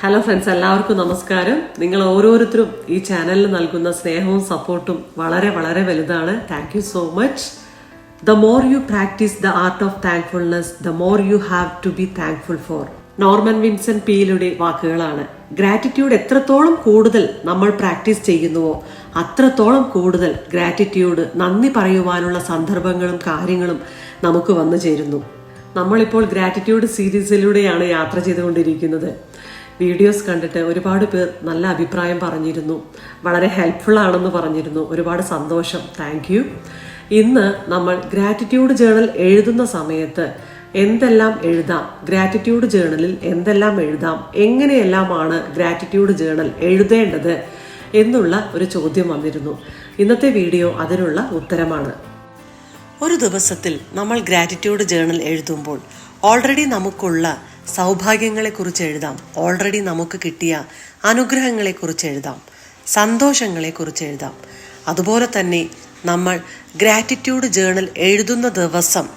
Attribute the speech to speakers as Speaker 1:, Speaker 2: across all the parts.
Speaker 1: Hello friends എല്ലാവർക്കും നമസ്കാരം. നിങ്ങൾ ഓരോരുത്തരും ഈ ചാനലിൽ നൽകുന്ന സ്നേഹവും സപ്പോർട്ടും വളരെ വളരെ വലുതാണ്. Thank you so much the more you practice the art of thankfulness the more you have to be thankful for Norman Vincent പീയുടെ വാക്കുകളാണ്. ഗ്രാറ്റിറ്റ്യൂഡ് എത്രത്തോളം കൂടുതൽ നമ്മൾ പ്രാക്ടീസ് ചെയ്യുന്നുവോ അത്രത്തോളം കൂടുതൽ ഗ്രാറ്റിറ്റ്യൂഡ് നന്ദി പറയുവാനുള്ള സന്ദർഭങ്ങളും കാര്യങ്ങളും നമുക്ക് വന്നു ചേരുന്നു. നമ്മളിപ്പോൾ ഗ്രാറ്റിറ്റ്യൂഡ് സീരീസിലൂടെയാണ് യാത്ര ചെയ്തുകൊണ്ടിരിക്കുന്നത്. വീഡിയോസ് കണ്ടിട്ട് ഒരുപാട് പേർ നല്ല അഭിപ്രായം പറഞ്ഞിരുന്നു. വളരെ ഹെൽപ്ഫുൾ ആണെന്ന് പറഞ്ഞിരുന്നു. ഒരുപാട് സന്തോഷം. താങ്ക് യു ഇന്ന് നമ്മൾ ഗ്രാറ്റിറ്റ്യൂഡ് ജേണൽ എഴുതുന്ന സമയത്ത് എന്തെല്ലാം എഴുതാം? ഗ്രാറ്റിറ്റ്യൂഡ് ജേണലിൽ എന്തെല്ലാം എഴുതാം? എങ്ങനെയെല്ലാമാണ് ഗ്രാറ്റിറ്റ്യൂഡ് ജേണൽ എഴുതേണ്ടത് എന്നുള്ള ഒരു ചോദ്യം വന്നിരുന്നു. ഇന്നത്തെ വീഡിയോ അതിനുള്ള ഉത്തരമാണ്. ഒരു ദിവസത്തിൽ നമ്മൾ ഗ്രാറ്റിറ്റ്യൂഡ് ജേണൽ എഴുതുമ്പോൾ ഓൾറെഡി നമുക്കുള്ള സൗഭാഗ്യങ്ങളെക്കുറിച്ച് എഴുതാം. ഓൾറെഡി നമുക്ക് കിട്ടിയ അനുഗ്രഹങ്ങളെക്കുറിച്ച് എഴുതാം. സന്തോഷങ്ങളെക്കുറിച്ച് എഴുതാം. അതുപോലെ തന്നെ നമ്മൾ ഗ്രാറ്റിറ്റ്യൂഡ് ജേണൽ എഴുതുന്ന ദിവസം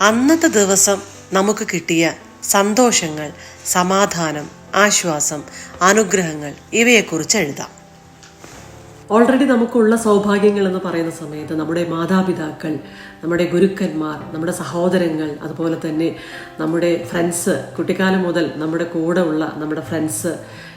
Speaker 1: അന്നത്തെ ദിവസം നമുക്ക് കിട്ടിയ സന്തോഷങ്ങൾ സമാധാനം ആശ്വാസം അനുഗ്രഹങ്ങൾ ഇവയെക്കുറിച്ച് എഴുതാം. ഓൾറെഡി നമുക്കുള്ള സൗഭാഗ്യങ്ങൾ എന്ന് പറയുന്ന സമയത്ത് നമ്മുടെ മാതാപിതാക്കൾ നമ്മുടെ ഗുരുക്കന്മാർ നമ്മുടെ സഹോദരങ്ങൾ അതുപോലെ തന്നെ നമ്മുടെ ഫ്രണ്ട്സ് കുട്ടിക്കാലം മുതൽ നമ്മുടെ കൂടെ ഉള്ള നമ്മുടെ ഫ്രണ്ട്സ്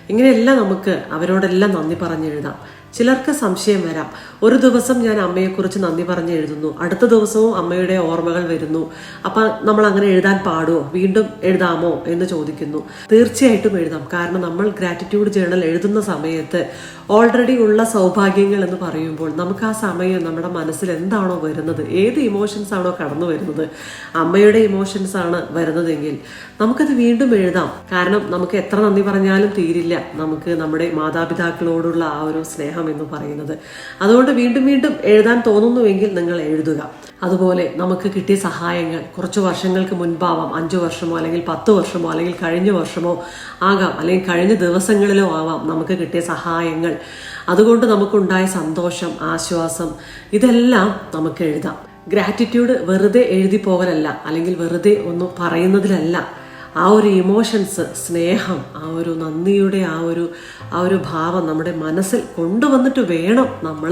Speaker 1: ഇങ്ങനെയെല്ലാം നമുക്ക് അവരോടെല്ലാം നന്ദി പറഞ്ഞെഴുതാം. ചിലർക്ക് സംശയം വരാം. ഒരു ദിവസം ഞാൻ അമ്മയെക്കുറിച്ച് നന്ദി പറഞ്ഞ് എഴുതുന്നു അടുത്ത ദിവസവും അമ്മയുടെ ഓർമ്മകൾ വരുന്നു. അപ്പം നമ്മൾ അങ്ങനെ എഴുതാൻ പാടുമോ വീണ്ടും എഴുതാമോ എന്ന് ചോദിക്കുന്നു. തീർച്ചയായിട്ടും എഴുതാം. കാരണം നമ്മൾ ഗ്രാറ്റിറ്റ്യൂഡ് ജേണൽ എഴുതുന്ന സമയത്ത് ഓൾറെഡി ഉള്ള സൗഭാഗ്യങ്ങൾ എന്ന് പറയുമ്പോൾ നമുക്ക് ആ സമയം നമ്മുടെ മനസ്സിൽ എന്താണോ വരുന്നത് ഏത് ഇമോഷൻസ് ആണോ കടന്നു വരുന്നത് അമ്മയുടെ ഇമോഷൻസ് ആണ് വരുന്നതെങ്കിൽ നമുക്കത് വീണ്ടും എഴുതാം. കാരണം നമുക്ക് എത്ര നന്ദി പറഞ്ഞാലും തീരില്ല. നമുക്ക് നമ്മുടെ മാതാപിതാക്കളോടുള്ള ആ ഒരു സ്നേഹം എന്ന് പറയുന്നത്. അതുകൊണ്ട് വീണ്ടും വീണ്ടും എഴുതാൻ തോന്നുന്നുവെങ്കിൽ നിങ്ങൾ എഴുതുക. അതുപോലെ നമുക്ക് കിട്ടിയ സഹായങ്ങൾ കുറച്ച് വർഷങ്ങൾക്ക് മുൻപാവാം അഞ്ചു വർഷമോ അല്ലെങ്കിൽ പത്ത് വർഷമോ അല്ലെങ്കിൽ കഴിഞ്ഞ വർഷമോ ആകാം അല്ലെങ്കിൽ കഴിഞ്ഞ ദിവസങ്ങളിലോ ആവാം നമുക്ക് കിട്ടിയ സഹായങ്ങൾ. അതുകൊണ്ട് നമുക്കുണ്ടായ സന്തോഷം ആശ്വാസം ഇതെല്ലാം നമുക്ക് എഴുതാം. ഗ്രാറ്റിറ്റ്യൂഡ് വെറുതെ എഴുതി പോകലല്ല അല്ലെങ്കിൽ വെറുതെ ഒന്ന് പറയുന്നതിലല്ല. ആ ഒരു ഇമോഷൻസ് സ്നേഹം ആ ഒരു നന്ദിയുടെ ആ ഒരു ആ ഒരു ഭാവം നമ്മുടെ മനസ്സിൽ കൊണ്ടുവന്നിട്ട് വേണം നമ്മൾ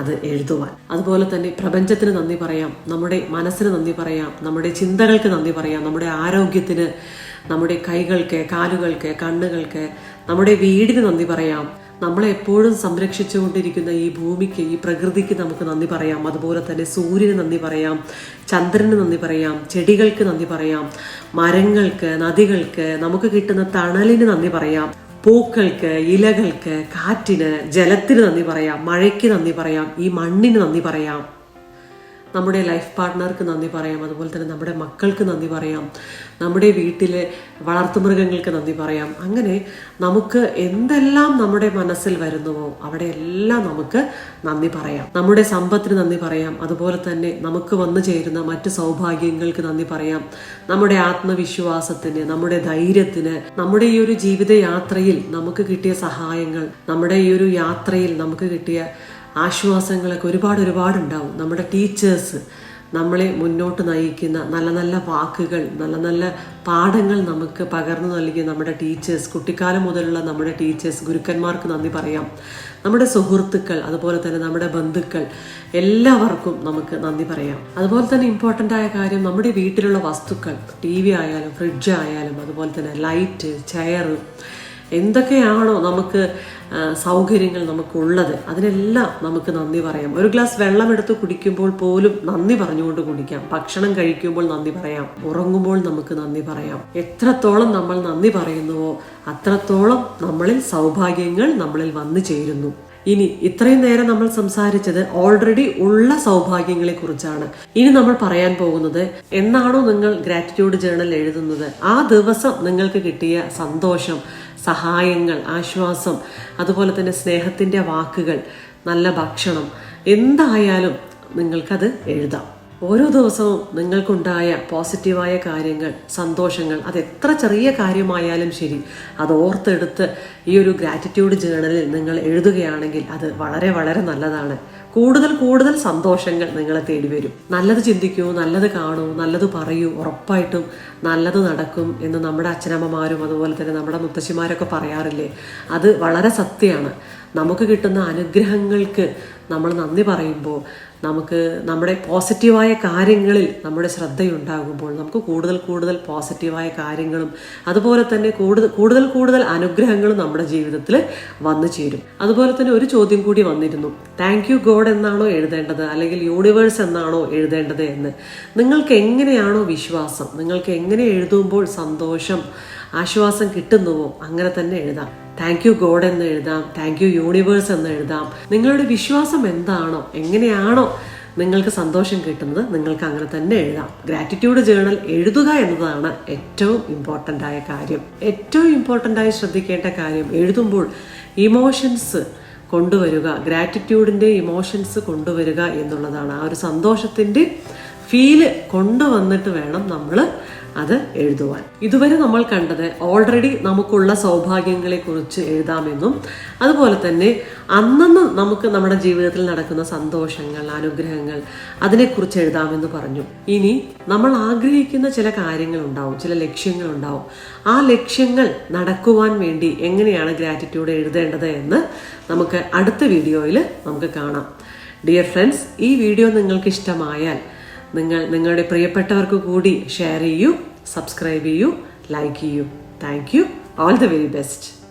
Speaker 1: അത് എഴുതുവാൻ. അതുപോലെ തന്നെ പ്രപഞ്ചത്തിന് നന്ദി പറയാം നമ്മുടെ മനസ്സിന് നന്ദി പറയാം നമ്മുടെ ചിന്തകൾക്ക് നന്ദി പറയാം നമ്മുടെ ആരോഗ്യത്തിന് നമ്മുടെ കൈകൾക്ക് കാലുകൾക്ക് കണ്ണുകൾക്ക് നമ്മുടെ വീടിന് നന്ദി പറയാം. നമ്മളെ എപ്പോഴും സംരക്ഷിച്ചുകൊണ്ടിരിക്കുന്ന ഈ ഭൂമിക്ക് ഈ പ്രകൃതിക്ക് നമുക്ക് നന്ദി പറയാം. അതുപോലെ തന്നെ സൂര്യന് നന്ദി പറയാം ചന്ദ്രന് നന്ദി പറയാം ചെടികൾക്ക് നന്ദി പറയാം മരങ്ങൾക്ക് നദികൾക്ക് നമുക്ക് കിട്ടുന്ന തണലിന് നന്ദി പറയാം പൂക്കൾക്ക് ഇലകൾക്ക് കാറ്റിന് ജലത്തിന് നന്ദി പറയാം മഴയ്ക്ക് നന്ദി പറയാം ഈ മണ്ണിന് നന്ദി പറയാം. നമ്മുടെ ലൈഫ് പാർട്ട്ണർക്ക് നന്ദി പറയാം. അതുപോലെ തന്നെ നമ്മുടെ മക്കൾക്ക് നന്ദി പറയാം. നമ്മുടെ വീട്ടിലെ വളർത്തുമൃഗങ്ങൾക്ക് നന്ദി പറയാം. അങ്ങനെ നമുക്ക് എന്തെല്ലാം നമ്മുടെ മനസ്സിൽ വരുന്നുവോ അവിടെ എല്ലാം നമുക്ക് നന്ദി പറയാം. നമ്മുടെ സമ്പത്തിന് നന്ദി പറയാം. അതുപോലെ തന്നെ നമുക്ക് വന്നു ചേരുന്ന മറ്റ് സൗഭാഗ്യങ്ങൾക്ക് നന്ദി പറയാം. നമ്മുടെ ആത്മവിശ്വാസത്തിന് നമ്മുടെ ധൈര്യത്തിന് നമ്മുടെ ഈ ഒരു ജീവിതയാത്രയിൽ നമുക്ക് കിട്ടിയ സഹായങ്ങൾ നമ്മുടെ ഈ ഒരു യാത്രയിൽ നമുക്ക് കിട്ടിയ ആശ്വാസങ്ങളൊക്കെ ഒരുപാട് ഒരുപാട് ഉണ്ടാവും. നമ്മുടെ ടീച്ചേഴ്സ് നമ്മളെ മുന്നോട്ട് നയിക്കുന്ന നല്ല നല്ല വാക്കുകൾ നല്ല നല്ല പാഠങ്ങൾ നമുക്ക് പകർന്നു നൽകിയ നമ്മുടെ ടീച്ചേഴ്സ് കുട്ടിക്കാലം മുതലുള്ള നമ്മുടെ ടീച്ചേഴ്സ് ഗുരുക്കന്മാർക്ക് നന്ദി പറയാം. നമ്മുടെ സുഹൃത്തുക്കൾ അതുപോലെ തന്നെ നമ്മുടെ ബന്ധുക്കൾ എല്ലാവർക്കും നമുക്ക് നന്ദി പറയാം. അതുപോലെ തന്നെ ഇമ്പോർട്ടന്റ് ആയ കാര്യം നമ്മുടെ വീട്ടിലുള്ള വസ്തുക്കൾ ടി വി ആയാലും ഫ്രിഡ്ജ് ആയാലും അതുപോലെ തന്നെ ലൈറ്റ് ചെയർ എന്തൊക്കെയാണോ നമുക്ക് സൗകര്യങ്ങൾ നമുക്കുള്ളത്. അതിനെല്ലാം നമുക്ക് നന്ദി പറയാം. ഒരു ഗ്ലാസ് വെള്ളം എടുത്ത് കുടിക്കുമ്പോൾ പോലും നന്ദി പറഞ്ഞുകൊണ്ട് കുടിക്കാം. ഭക്ഷണം കഴിക്കുമ്പോൾ നന്ദി പറയാം. ഉറങ്ങുമ്പോൾ നമുക്ക് നന്ദി പറയാം. എത്രത്തോളം നമ്മൾ നന്ദി പറയുന്നുവോ അത്രത്തോളം നമ്മളിൽ സൗഭാഗ്യങ്ങൾ നമ്മളിൽ വന്നു ചേരുന്നു. ഇനി ഇത്രയും നേരം നമ്മൾ സംസാരിച്ചത് ഓൾറെഡി ഉള്ള സൗഭാഗ്യങ്ങളെ കുറിച്ചാണ് ഇനി നമ്മൾ പറയാൻ പോകുന്നത് എന്നാണോ നിങ്ങൾ ഗ്രാറ്റിറ്റ്യൂഡ് ജേണൽ എഴുതുന്നത്? ആ ദിവസം നിങ്ങൾക്ക് കിട്ടിയ സന്തോഷം സഹായങ്ങൾ ആശ്വാസം അതുപോലെ തന്നെ സ്നേഹത്തിന്റെ വാക്കുകൾ നല്ല ഭക്ഷണം. എന്തായാലും നിങ്ങൾക്കത് എഴുതാം. ഓരോ ദിവസവും നിങ്ങൾക്കുണ്ടായ പോസിറ്റീവായ കാര്യങ്ങൾ സന്തോഷങ്ങൾ അത് എത്ര ചെറിയ കാര്യമായാലും ശരി അത് ഓർത്തെടുത്ത് ഈ ഒരു ഗ്രാറ്റിറ്റ്യൂഡ് ജേണലിൽ നിങ്ങൾ എഴുതുകയാണെങ്കിൽ അത് വളരെ വളരെ നല്ലതാണ്. കൂടുതൽ കൂടുതൽ സന്തോഷങ്ങൾ നിങ്ങളെ തേടി വരും. നല്ലത് ചിന്തിക്കൂ നല്ലത് കാണൂ നല്ലത് പറയൂ ഉറപ്പായിട്ടും നല്ലത് നടക്കും എന്ന് നമ്മുടെ അച്ഛനമ്മമാരും അതുപോലെ തന്നെ നമ്മുടെ മുത്തശ്ശിമാരൊക്കെ പറയാറില്ലേ? അത് വളരെ സത്യമാണ്. നമുക്ക് കിട്ടുന്ന അനുഗ്രഹങ്ങൾക്ക് നമ്മൾ നന്ദി പറയുമ്പോൾ നമുക്ക് നമ്മുടെ പോസിറ്റീവായ കാര്യങ്ങളിൽ നമ്മുടെ ശ്രദ്ധയുണ്ടാകുമ്പോൾ നമുക്ക് കൂടുതൽ കൂടുതൽ പോസിറ്റീവായ കാര്യങ്ങളും അതുപോലെ തന്നെ കൂടുതൽ കൂടുതൽ കൂടുതൽ അനുഗ്രഹങ്ങളും നമ്മുടെ ജീവിതത്തിൽ വന്നു ചേരും. അതുപോലെ തന്നെ ഒരു ചോദ്യം കൂടി വന്നിരുന്നു. താങ്ക് യു ഗോഡ് എന്നാണോ എഴുതേണ്ടത്? അല്ലെങ്കിൽ യൂണിവേഴ്സ് എന്നാണോ എഴുതേണ്ടത് എന്ന്? നിങ്ങൾക്ക് എങ്ങനെയാണോ വിശ്വാസം? നിങ്ങൾക്ക് എങ്ങനെ എഴുതുമ്പോൾ സന്തോഷം ആശ്വാസം കിട്ടുന്നുവോ? അങ്ങനെ തന്നെ എഴുതാം. താങ്ക് യു ഗോഡ് എന്ന് എഴുതാം. താങ്ക് യു യൂണിവേഴ്സ് എന്ന് എഴുതാം. നിങ്ങളുടെ വിശ്വാസം എന്താണോ എങ്ങനെയാണോ നിങ്ങൾക്ക് സന്തോഷം കിട്ടുന്നത് നിങ്ങൾക്ക് അങ്ങനെ തന്നെ എഴുതാം. ഗ്രാറ്റിറ്റ്യൂഡ് ജേണൽ എഴുതുക എന്നതാണ് ഏറ്റവും ഇമ്പോർട്ടന്റ് ആയ കാര്യം. ഏറ്റവും ഇമ്പോർട്ടന്റ് ആയി ശ്രദ്ധിക്കേണ്ട കാര്യം എഴുതുമ്പോൾ ഇമോഷൻസ് കൊണ്ടുവരിക ഗ്രാറ്റിറ്റ്യൂഡിന്റെ ഇമോഷൻസ് കൊണ്ടുവരിക എന്നുള്ളതാണ്. ആ ഒരു സന്തോഷത്തിന്റെ ഫീൽ കൊണ്ടുവന്നിട്ട് വേണം നമ്മൾ അത് എഴുതുവാൻ. ഇതുവരെ നമ്മൾ കണ്ടത് ഓൾറെഡി നമുക്കുള്ള സൗഭാഗ്യങ്ങളെ കുറിച്ച് എഴുതാമെന്നും അതുപോലെ തന്നെ അന്നന്ന് നമുക്ക് നമ്മുടെ ജീവിതത്തിൽ നടക്കുന്ന സന്തോഷങ്ങൾ അനുഗ്രഹങ്ങൾ അതിനെക്കുറിച്ച് എഴുതാമെന്ന് പറഞ്ഞു. ഇനി നമ്മൾ ആഗ്രഹിക്കുന്ന ചില കാര്യങ്ങൾ ഉണ്ടാവും ചില ലക്ഷ്യങ്ങൾ ഉണ്ടാവും ആ ലക്ഷ്യങ്ങൾ നടക്കുവാൻ വേണ്ടി എങ്ങനെയാണ് ഗ്രാറ്റിറ്റ്യൂഡ് എഴുതേണ്ടത് എന്ന് നമുക്ക് അടുത്ത വീഡിയോയിൽ നമുക്ക് കാണാം. ഡിയർ ഫ്രണ്ട്സ് ഈ വീഡിയോ നിങ്ങൾക്ക് ഇഷ്ടമായാൽ നിങ്ങൾ നിങ്ങളുടെ പ്രിയപ്പെട്ടവർക്ക് കൂടി ഷെയർ ചെയ്യൂ സബ്സ്ക്രൈബ് ചെയ്യൂ ലൈക്ക് ചെയ്യൂ. Thank you all the very best